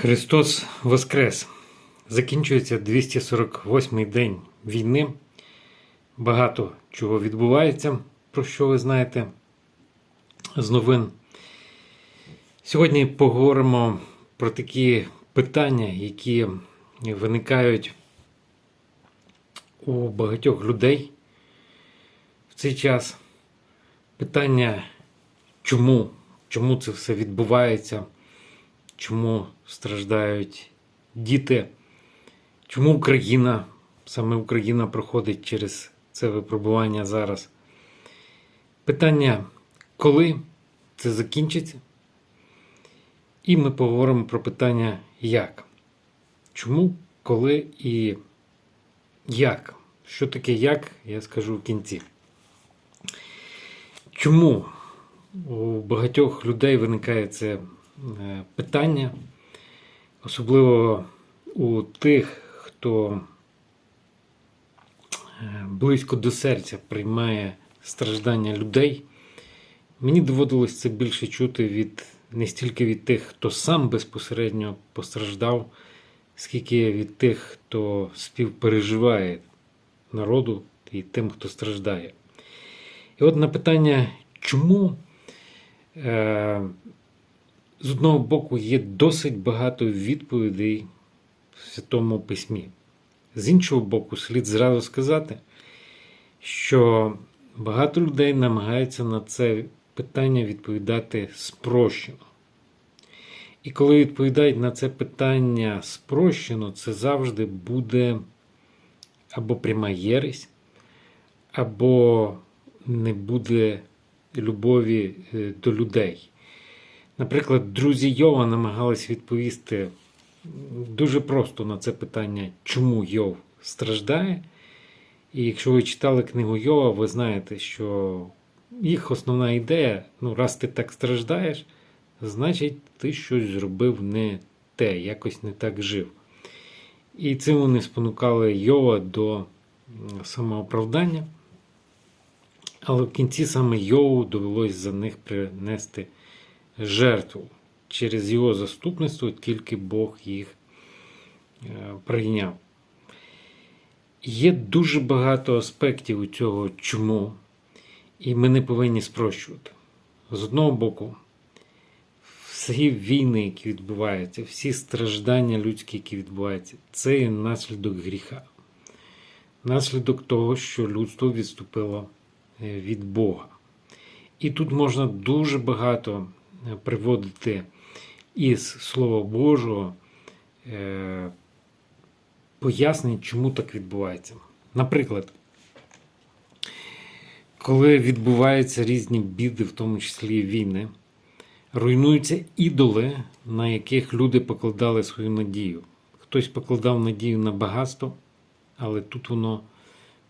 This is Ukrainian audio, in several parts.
Христос Воскрес! Закінчується 248-й день війни. Багато чого відбувається, про що ви знаєте з новин. Сьогодні поговоримо про такі питання, які виникають у багатьох людей в цей час. Питання, чому, чому це все відбувається, чому страждають діти, чому Україна, саме Україна проходить через це випробування зараз. Питання, коли це закінчиться? І ми поговоримо про питання як. Чому, коли і як? Що таке як, я скажу в кінці. Чому у багатьох людей виникає це питання, особливо у тих, хто е, близько до серця приймає страждання людей. Мені доводилось це більше чути від не стільки від тих, хто сам безпосередньо постраждав, скільки від тих, хто співпереживає народу і тим, хто страждає. І от на питання, чому е, з одного боку є досить багато відповідей в Святому Письмі. З іншого боку, слід зразу сказати, що багато людей намагаються на це питання відповідати спрощено. І коли відповідають на це питання спрощено, це завжди буде або пряма єресь, або не буде любові е, до людей. Наприклад, друзі Йова намагались відповісти дуже просто на це питання, чому Йов страждає. І якщо ви читали книгу Йова, ви знаєте, що їх основна ідея: ну, раз ти так страждаєш, значить ти щось зробив не те, якось не так жив. І цим вони спонукали Йова до самооправдання. Але в кінці саме Йову довелось за них принести жертву. Через його заступництво тільки Бог їх е, прийняв. Є дуже багато аспектів у цього чому, і ми не повинні спрощувати. З одного боку, всі війни, які відбуваються, всі страждання людські, які відбуваються, це є наслідок гріха. Наслідок того, що людство відступило е, від Бога. І тут можна дуже багато приводити із Слова Божого е, пояснень, чому так відбувається. Наприклад, коли відбуваються різні біди, в тому числі війни, руйнуються ідоли, на яких люди покладали свою надію. Хтось покладав надію на багатство, але тут воно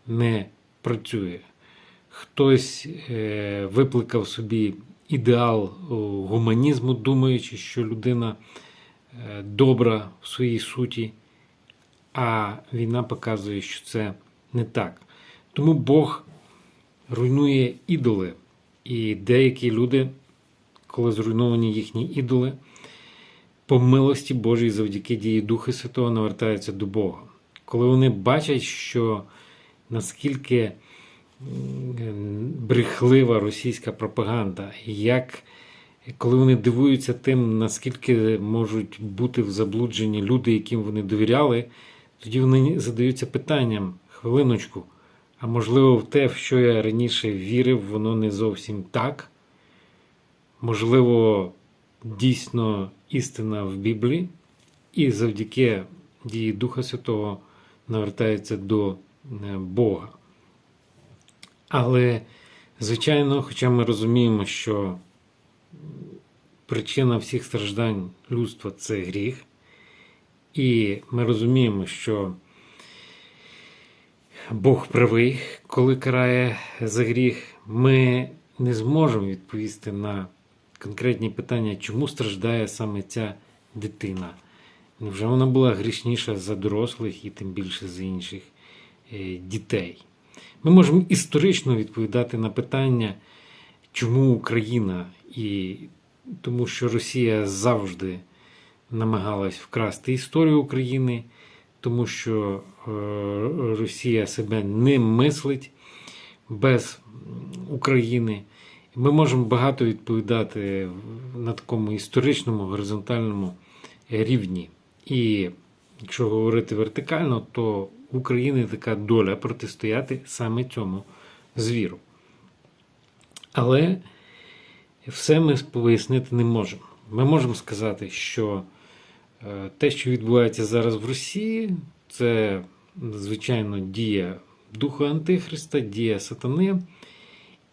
не працює. Хтось е, викликав собі ідеал гуманізму, думаючи, що людина е, добра в своїй суті, а війна показує, що це не так. Тому Бог руйнує ідоли. І деякі люди, коли зруйновані їхні ідоли, по милості Божій завдяки дії Духа Святого навертаються до Бога. Коли вони бачать, що наскільки брехлива російська пропаганда, як коли вони дивуються тим, наскільки можуть бути в заблудженні люди, яким вони довіряли, тоді вони задаються питанням: хвилиночку, а можливо, в те, в що я раніше вірив, воно не зовсім так. Можливо, дійсно істина в Біблії, і завдяки дії Духа Святого навертається до е, Бога. Але, звичайно, хоча ми розуміємо, що причина всіх страждань людства це гріх, і ми розуміємо, що Бог правий, коли карає за гріх, ми не зможемо відповісти на конкретні питання, чому страждає саме ця дитина. Невже вона була грішніша за дорослих і тим більше за інших е, дітей? Ми можемо історично відповідати на питання, чому Україна, і тому що Росія завжди намагалась вкрасти історію України, тому що е, Росія себе не мислить без України. Ми можемо багато відповідати на такому історичному горизонтальному рівні. І якщо говорити вертикально, то в України така доля протистояти саме цьому звіру. Але все ми пояснити не можемо. Ми можемо сказати, що е, те, що відбувається зараз в Росії, це звичайно дія Духа Антихриста, дія сатани,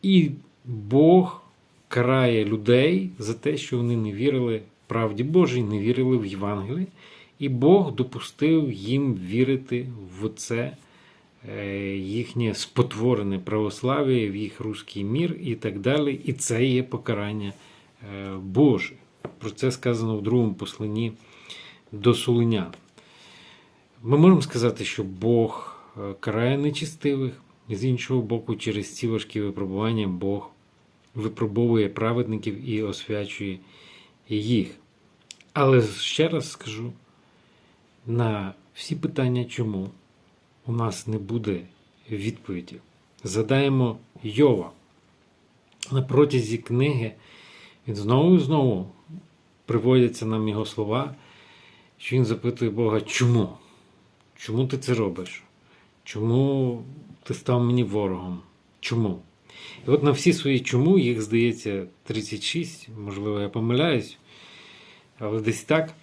і Бог карає людей за те, що вони не вірили правді Божій, не вірили в Євангеліє. І Бог допустив їм вірити в це е, їхнє спотворене православ'я, в їх руський мір і так далі. І це є покарання е, Боже. Про це сказано в другому посланні до Солунян. Ми можемо сказати, що Бог е, карає нечистивих, з іншого боку, через ці важкі випробування Бог випробовує праведників і освячує їх. Але ще раз скажу: на всі питання, чому у нас не буде відповіді. Задаємо Йова. На протязі книги він знову і знову приводяться нам його слова, що він запитує Бога, чому? Чому ти це робиш? Чому ти став мені ворогом? Чому? І от на всі свої чому, їх здається 36, можливо, я помиляюсь, але десь так.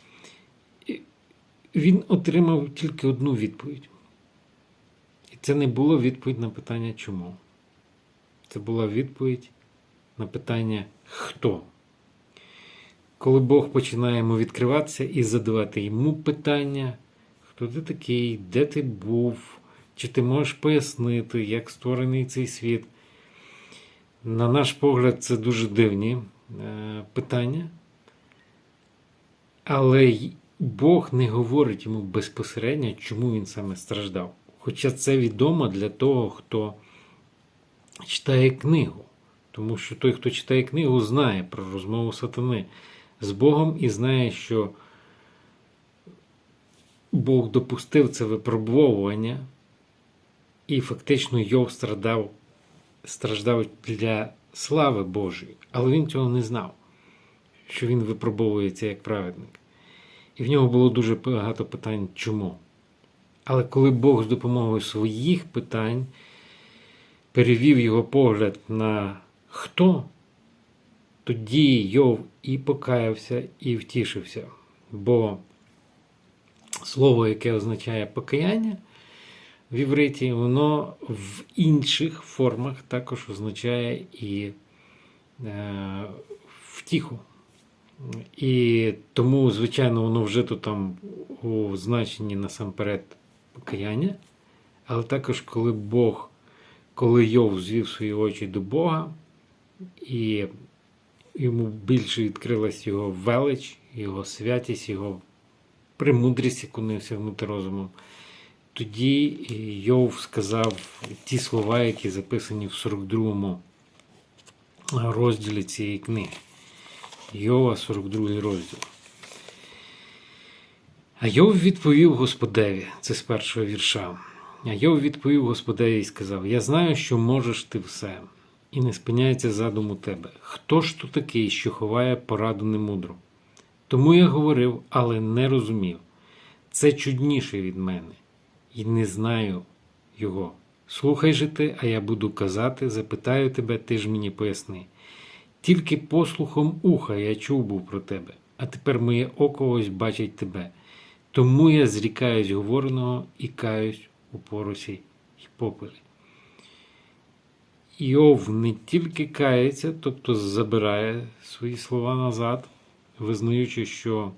Він отримав тільки одну відповідь. І це не була відповідь на питання чому. Це була відповідь на питання хто. Коли Бог починає йому відкриватися і задавати йому питання, хто ти такий, де ти був, чи ти можеш пояснити, як створений цей світ. На наш погляд, це дуже дивні е, питання. Але Бог не говорить йому безпосередньо, чому він саме страждав. Хоча це відомо для того, хто читає книгу. Тому що той, хто читає книгу, знає про розмову сатани з Богом і знає, що Бог допустив це випробовування, і фактично Йов страждав, страждав для слави Божої. Але він цього не знав, що він випробовується як праведник. І в нього було дуже багато питань, чому. Але коли Бог з допомогою своїх питань перевів його погляд на хто, тоді Йов і покаявся, і втішився. Бо слово, яке означає покаяння в івриті, воно в інших формах також означає і е, втіху. І тому, звичайно, воно вже там у значенні насамперед покаяння. Але також, коли Бог, коли Йов звів свої очі до Бога, і йому більше відкрилась його велич, його святість, його премудрість, яку не осягнути розумом, тоді Йов сказав ті слова, які записані в 42-му розділі цієї книги. Йова, 42 розділ. А Йов відповів Господеві, це з першого вірша. А Йов відповів Господеві і сказав: Я знаю, що можеш ти все, і не спиняється задум у тебе. Хто ж то такий, що ховає пораду немудру? Тому я говорив, але не розумів. Це чудніше від мене, і не знаю його. Слухай же ти, а я буду казати, запитаю тебе, ти ж мені поясни. Тільки послухом уха я чув був про тебе, а тепер моє око ось бачить тебе. Тому я зрікаюсь говореного і каюсь у поросі й попелі. Іов не тільки кається, тобто забирає свої слова назад, визнаючи, що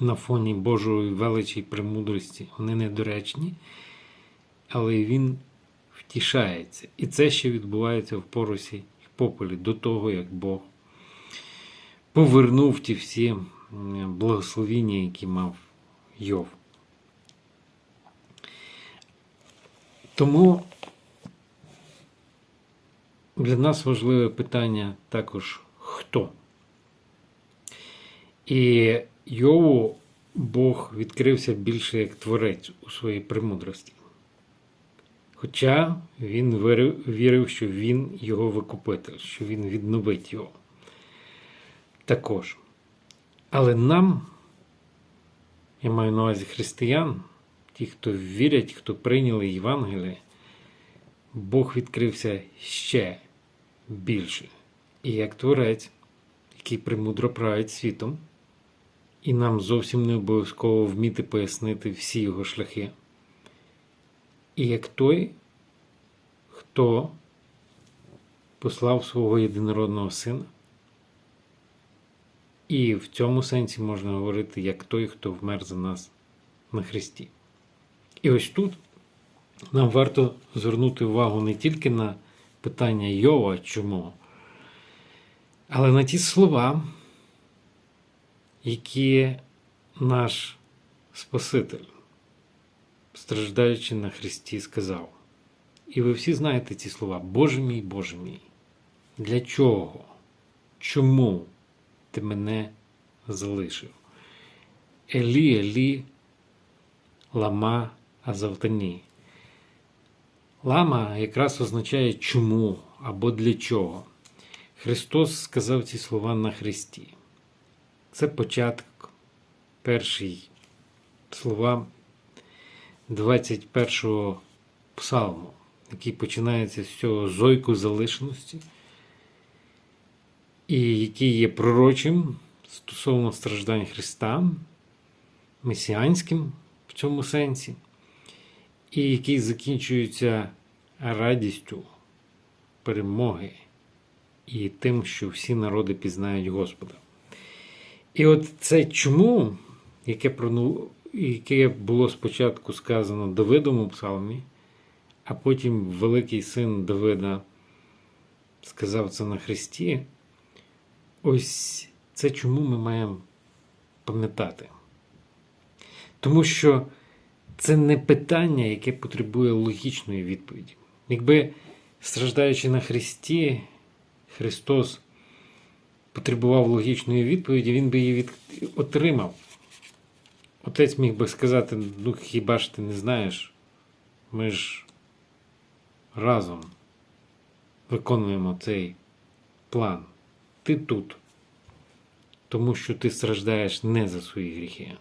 на фоні Божої величі і премудрості вони недоречні, але він втішається. І це ще відбувається в поросі й попелі до того, як Бог повернув ті всі благословіння, які мав Йов. Тому для нас важливе питання також хто. І Йову Бог відкрився більше як творець у своїй премудрості. Хоча він вірив, що він його викупитель, що він відновить його. Також. Але нам, я маю на увазі християн, ті, хто вірять, хто прийняли Євангеліє, Бог відкрився ще більше. І як творець, який премудро править світом, і нам зовсім не обов'язково вміти пояснити всі його шляхи. І як той, хто послав свого єдинородного сина, і в цьому сенсі можна говорити як той, хто вмер за нас на Христі. І ось тут нам варто звернути увагу не тільки на питання Йова, чому, але на ті слова, які наш Спаситель, страждаючи на Христі, сказав. І ви всі знаєте ці слова: Боже мій, Боже мій, для чого? Чому ти мене залишив? Елі, Елі, лама азавтані. Лама якраз означає чому або для чого. Христос сказав ці слова на Христі. Це початок, перший слова 21-го псалму, який починається з цього зойку залишеності, і який є пророчим стосовно страждань Христа, месіанським в цьому сенсі, і який закінчується радістю перемоги і тим, що всі народи пізнають Господа. І от це чому, яке яке було спочатку сказано Давидом у псалмі, а потім великий син Давида сказав це на Христі, ось це чому ми маємо пам'ятати. Тому що це не питання, яке потребує логічної відповіді. Якби, страждаючи на Христі, Христос потребував логічної відповіді, він би її від... отримав. Отець міг би сказати: ну хіба ж ти не знаєш? Ми ж разом виконуємо цей план. Ти тут, тому що ти страждаєш не за свої гріхи.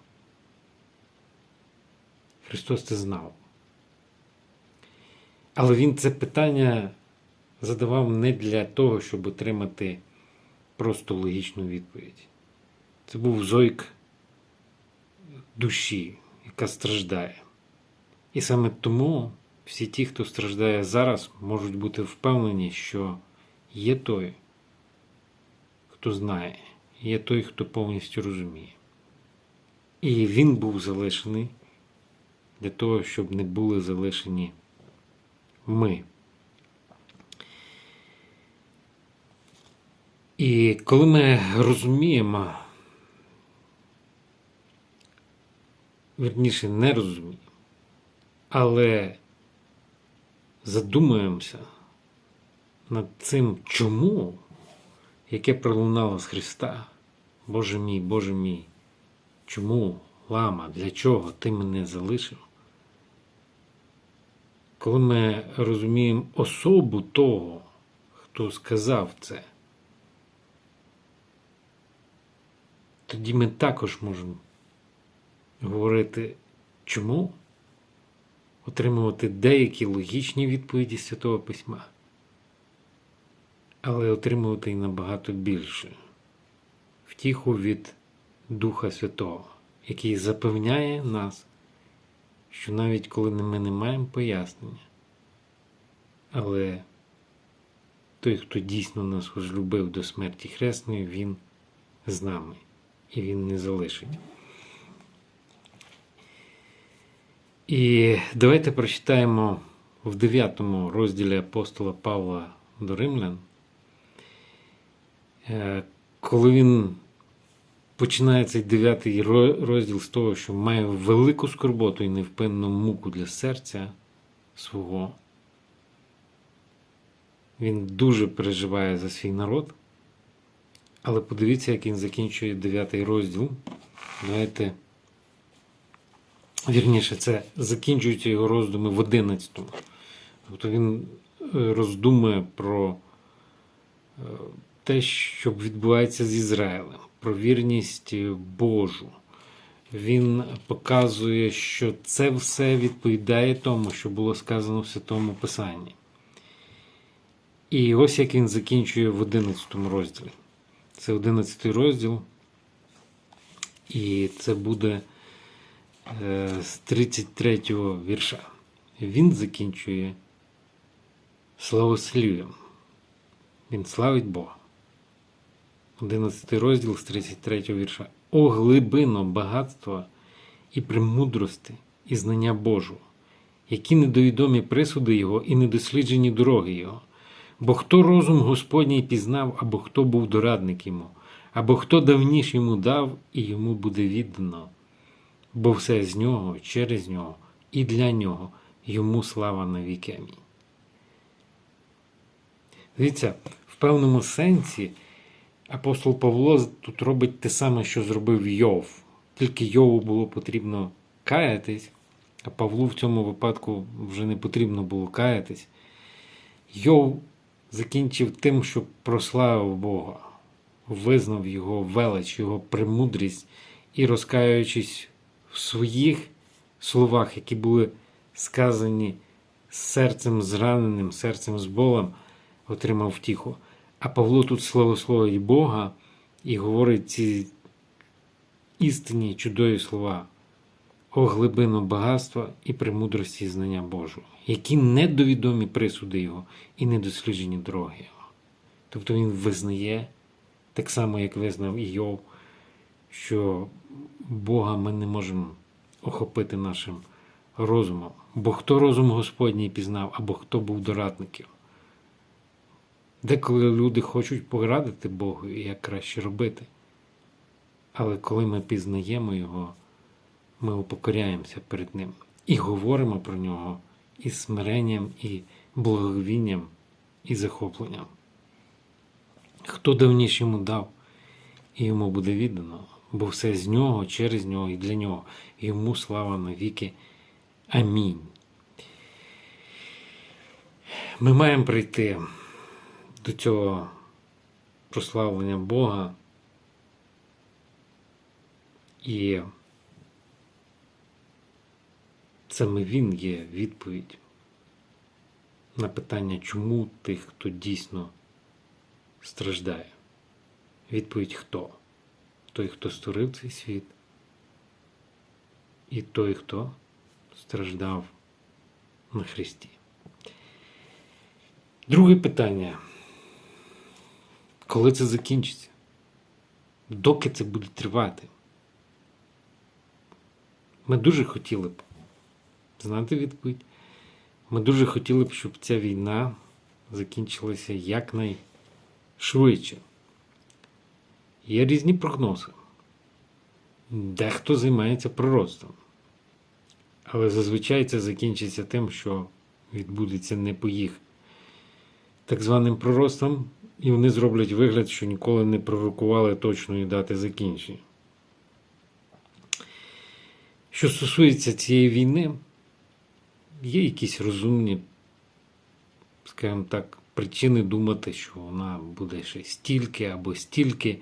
Христос це знав. Але Він це питання задавав не для того, щоб отримати просто логічну відповідь. Це був зойк душі, яка страждає. І саме тому всі ті, хто страждає зараз, можуть бути впевнені, що є той, хто знає, є той, хто повністю розуміє. І він був залишений для того, щоб не були залишені ми. І коли ми розуміємо, верніше не розуміємо, але задумуємося над цим чому, яке пролунало з Христа, Боже мій, Боже мій, чому, лама, для чого ти мене залишив? Коли ми розуміємо особу того, хто сказав це, тоді ми також можемо говорити чому, отримувати деякі логічні відповіді Святого Письма, але отримувати і набагато більше. Втіху від Духа Святого, який запевняє нас, що навіть коли ми не маємо пояснення, але той, хто дійсно нас возлюбив до смерті Хресної, Він з нами і Він не залишить. І давайте прочитаємо в 9 розділі апостола Павла до Римлян, е, коли він починає цей 9 розділ з того, що має велику скорботу і невпинну муку для серця свого. Він дуже переживає за свій народ, Але подивіться, як він закінчує 9 розділ. Давайте. Вірніше, це закінчуються його роздуми в 11. Тобто він е, роздумує про е, те, що відбувається з Ізраїлем, про вірність Божу. Він показує, що це все відповідає тому, що було сказано в Святому Писанні. І ось як він закінчує в 11 розділі. Це 11 розділ. І це буде е, з 33 вірша. Він закінчує славослів'ям. Він славить Бога. 11 розділ з 33 вірша. О глибино багатства і премудрости, і знання Божого, які недовідомі присуди Його і недосліджені дороги Його. Бо хто розум Господній пізнав, або хто був дорадник йому, або хто давніш йому дав, і йому буде віддано. Бо все з нього, через нього і для нього йому слава навіки. Амінь. Дивіться, в певному сенсі апостол Павло тут робить те саме, що зробив Йов. Тільки Йову було потрібно каятись, а Павлу в цьому випадку вже не потрібно було каятись. Йов закінчив тим, що прославив Бога, визнав його велич, його премудрість і, розкаючись в своїх словах, які були сказані серцем зраненим, серцем з болем, отримав втіху. А Павло тут славословить Бога і говорить ці істинні чудові слова о глибину багатства і премудрості знання Божого, які недовідомі присуди Його і недосліджені дороги Його. Тобто він визнає, так само, як визнав Йов, що Бога ми не можемо охопити нашим розумом. Бо хто розум Господній пізнав, або хто був дорадників. Деколи люди хочуть порадити Богу, і як краще робити. Але коли ми пізнаємо Його, ми упокоряємося перед Ним і говоримо про нього із смиренням, і благовінням, і захопленням. Хто давніше йому дав, і йому буде віддано, бо все з нього, через нього і для нього, йому слава навіки. Амінь. Ми маємо прийти до цього прославлення Бога і саме Він є відповідь на питання, чому тих, хто дійсно страждає. Відповідь хто? Той, хто створив цей світ, і той, хто страждав на Христі. Друге питання. Коли це закінчиться? Доки це буде тривати? Ми дуже хотіли б знати відповідь. Ми дуже хотіли б, щоб ця війна закінчилася якнайшвидше. Є різні прогнози. Дехто займається пророцтвом. Але зазвичай це закінчиться тим, що відбудеться не по їх так званим пророцтвам, і вони зроблять вигляд, що ніколи не пророкували точної дати закінчення. Що стосується цієї війни, є якісь розумні, скажімо так, причини думати, що вона буде ще стільки або стільки.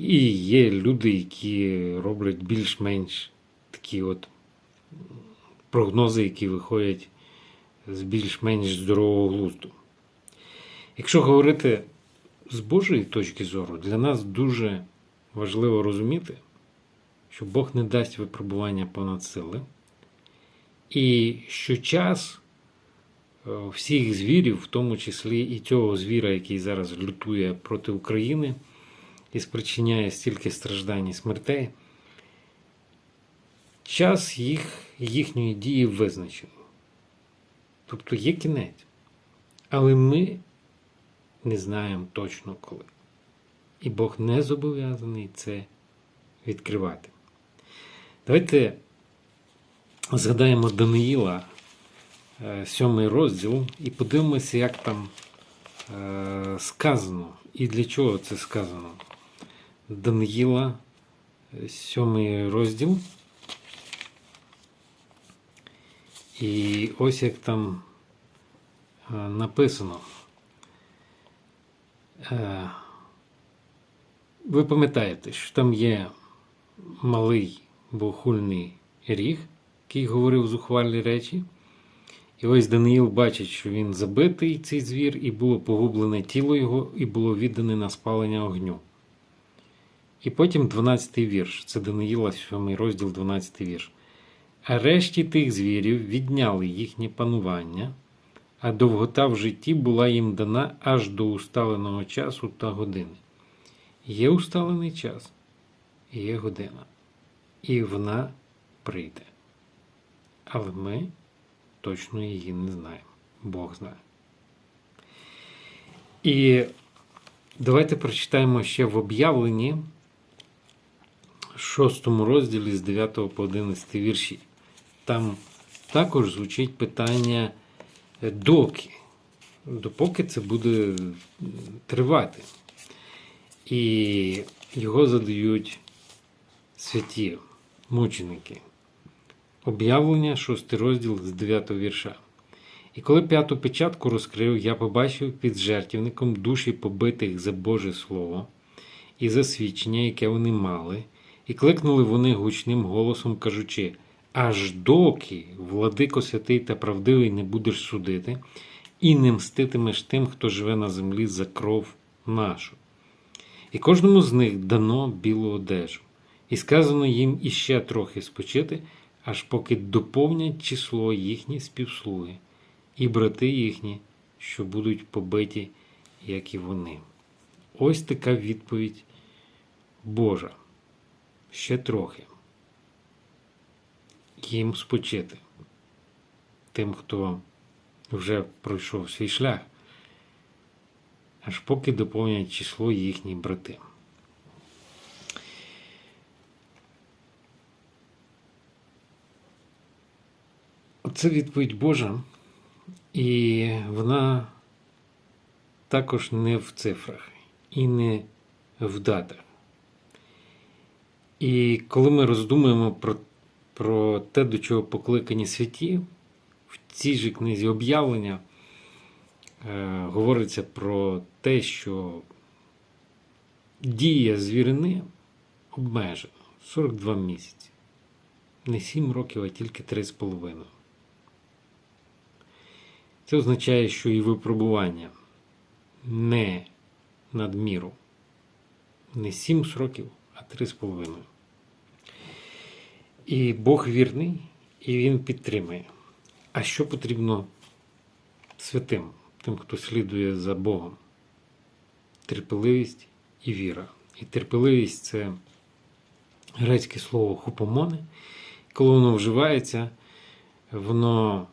І є люди, які роблять більш-менш такі от прогнози, які виходять з більш-менш здорового глузду. Якщо говорити з Божої точки зору, для нас дуже важливо розуміти, що Бог не дасть випробування понад сили, і що час е, всіх звірів, в тому числі і цього звіра, який зараз лютує проти України і спричиняє стільки страждань і смертей, час їх, їхньої дії визначений. Тобто є кінець. Але ми не знаємо точно коли. І Бог не зобов'язаний це відкривати. Давайте згадаємо Даниїла, е, сьомий розділ, і подивимося, як там е, сказано і для чого це сказано? Даниїла, сьомий розділ. І ось як там е, написано. Е, Ви пам'ятаєте, що там є малий богохульний ріг, який говорив зухвальні речі. І ось Даниїл бачить, що він забитий, цей звір, і було погублене тіло його, і було віддане на спалення огню. І потім 12-й вірш. Це Даниїла, 7 розділ, 12 вірш. А решті тих звірів відняли їхнє панування, а довгота в житті була їм дана аж до усталеного часу та години. Є усталений час, є година, і вона прийде. Але ми точно її не знаємо. Бог знає. І давайте прочитаємо ще в об'явленні, шостому розділі з 9 по 11 вірші. Там також звучить питання е, доки, допоки це буде тривати. І його задають святі мученики. Об'явлення, 6 розділ з 9 вірша. І коли п'яту печатку розкрив, я побачив під жертівником душі побитих за Боже Слово і за свідчення, яке вони мали, і кликнули вони гучним голосом, кажучи: Аж доки, владико святий та правдивий, не будеш судити, і не мститимеш тим, хто живе на землі за кров нашу. І кожному з них дано білу одежу, і сказано їм іще трохи спочити, аж поки доповнять число їхні співслуги, і брати їхні, що будуть побиті, як і вони. Ось така відповідь Божа. Ще трохи. Їм спочити. Тим, хто вже пройшов свій шлях, аж поки доповнять число їхні брати. Це відповідь Божа, і вона також не в цифрах і не в датах. І коли ми роздумуємо про, про те, до чого покликані святі, в цій же книзі об'явлення е, говориться про те, що дія звірини обмежена 42 місяці. Не 7 років, а тільки 3,5. Це означає, що і випробування не надміру. Не 7 років, а 3,5. І Бог вірний, і Він підтримує. А що потрібно святим, тим, хто слідує за Богом? Терпеливість і віра. І терпеливість це грецьке слово хупомоне. Коли воно вживається, воно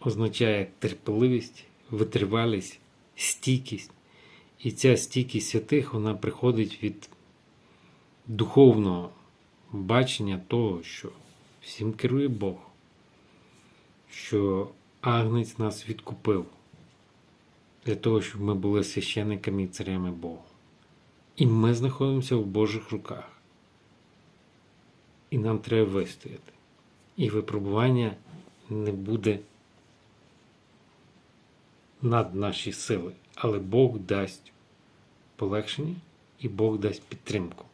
означає терпеливість, витривалість, стійкість. І ця стійкість святих вона приходить від духовного бачення того, що всім керує Бог, що Агнець нас відкупив для того, щоб ми були священниками і царями Богу. І ми знаходимося в Божих руках. І нам треба вистояти. І випробування не буде над наші сили, але Бог дасть полегшення і Бог дасть підтримку.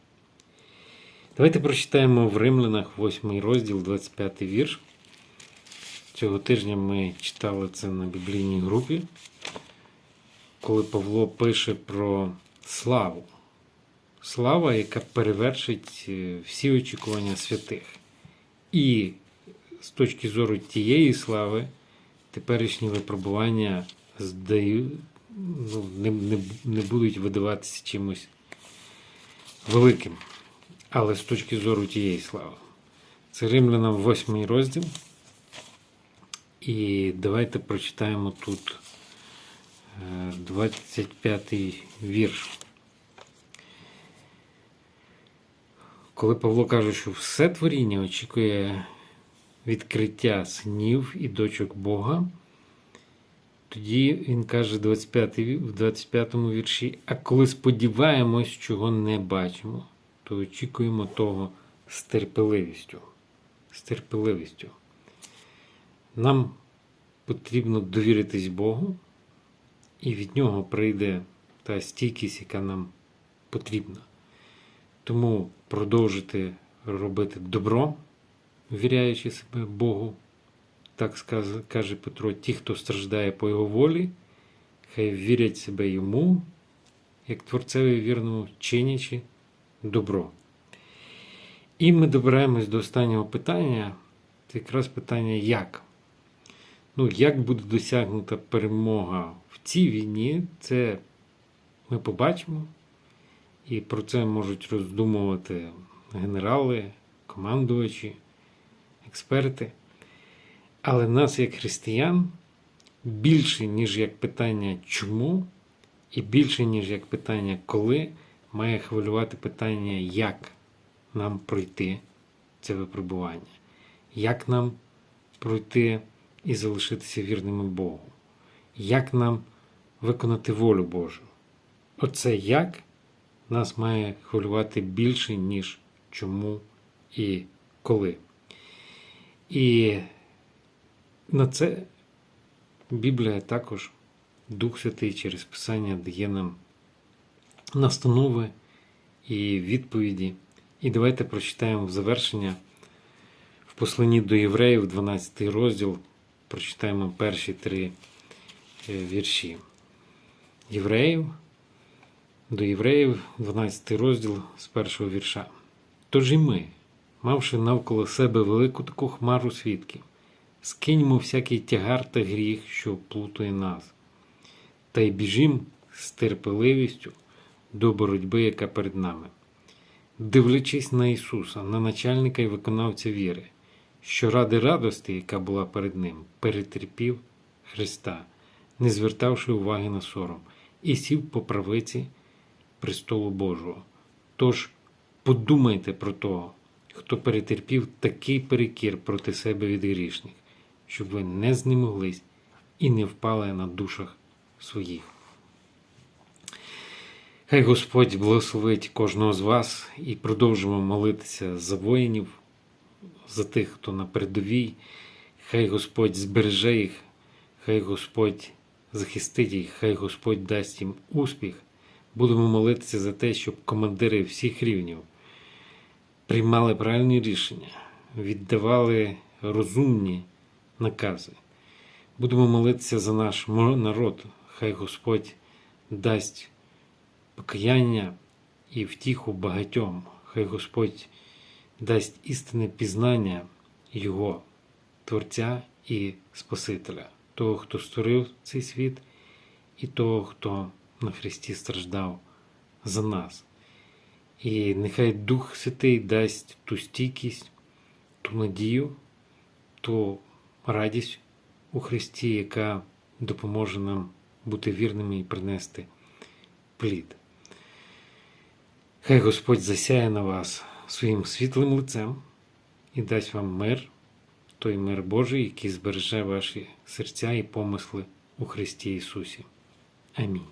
Давайте прочитаємо в Римлянах 8 розділ, 25 вірш. Цього тижня ми читали це на біблійній групі, коли Павло пише про славу. Слава, яка перевершить е, всі очікування святих. І з точки зору тієї слави, теперішні випробування здаю, ну, не, не, не будуть видаватися чимось великим. Але з точки зору тієї слави. Це Римлянам 8 розділ. І давайте прочитаємо тут 25 вірш. Коли Павло каже, що все творіння очікує відкриття синів і дочок Бога, Тоді він каже 25, в 25 вірші: А коли сподіваємось, чого не бачимо, то очікуємо того з терпеливістю. З терпеливістю. Нам потрібно довіритись Богу, і від нього прийде та стійкість, яка нам потрібна. Тому продовжити робити добро, віряючи себе Богу. Так каже Петро, ті, хто страждає по його волі, хай вірять себе йому, як Творцеві вірному, чинячи добро. І ми добираємось до останнього питання. Це якраз питання як. Ну, як буде досягнута перемога в цій війні, це ми побачимо. І про це можуть роздумувати генерали, командувачі, експерти. Але нас, як християн, більше, ніж як питання чому, і більше, ніж як питання коли, має хвилювати питання, як нам пройти це випробування, як нам пройти і залишитися вірними Богу, як нам виконати волю Божу. Оце як нас має хвилювати більше, ніж чому і коли. І на це Біблія також Дух Святий через Писання дає нам настанови і відповіді. І давайте прочитаємо в завершення в посланні до євреїв, 12 розділ, прочитаємо перші три е, вірші. Євреїв, до євреїв, 12 розділ з першого вірша. Тож і ми, мавши навколо себе велику таку хмару свідків, скиньмо всякий тягар та гріх, що плутає нас, та й біжім з терпеливістю до боротьби, яка перед нами, дивлячись на Ісуса, на начальника і виконавця віри, що ради радості, яка була перед Ним, перетерпів Христа, не звертавши уваги на сором, і сів по правиці престолу Божого. Тож подумайте про того, хто перетерпів такий перекір проти себе від грішних, щоб ви не знемоглись і не впали на душах своїх. Хай Господь благословить кожного з вас і продовжимо молитися за воїнів, за тих, хто на передовій. Хай Господь збереже їх, хай Господь захистить їх, хай Господь дасть їм успіх. Будемо молитися за те, щоб командири всіх рівнів приймали правильні рішення, віддавали розумні накази. Будемо молитися за наш народ. Хай Господь дасть покаяння і втіху багатьом. Хай Господь дасть істинне пізнання Його, Творця і Спасителя, того, хто створив цей світ, і того, хто на Христі страждав за нас. І нехай Дух Святий дасть ту стійкість, ту надію, ту радість у Христі, яка допоможе нам бути вірними і принести плід. Хай Господь засяє на вас своїм світлим лицем і дасть вам мир, той мир Божий, який збереже ваші серця і помисли у Христі Ісусі. Амінь.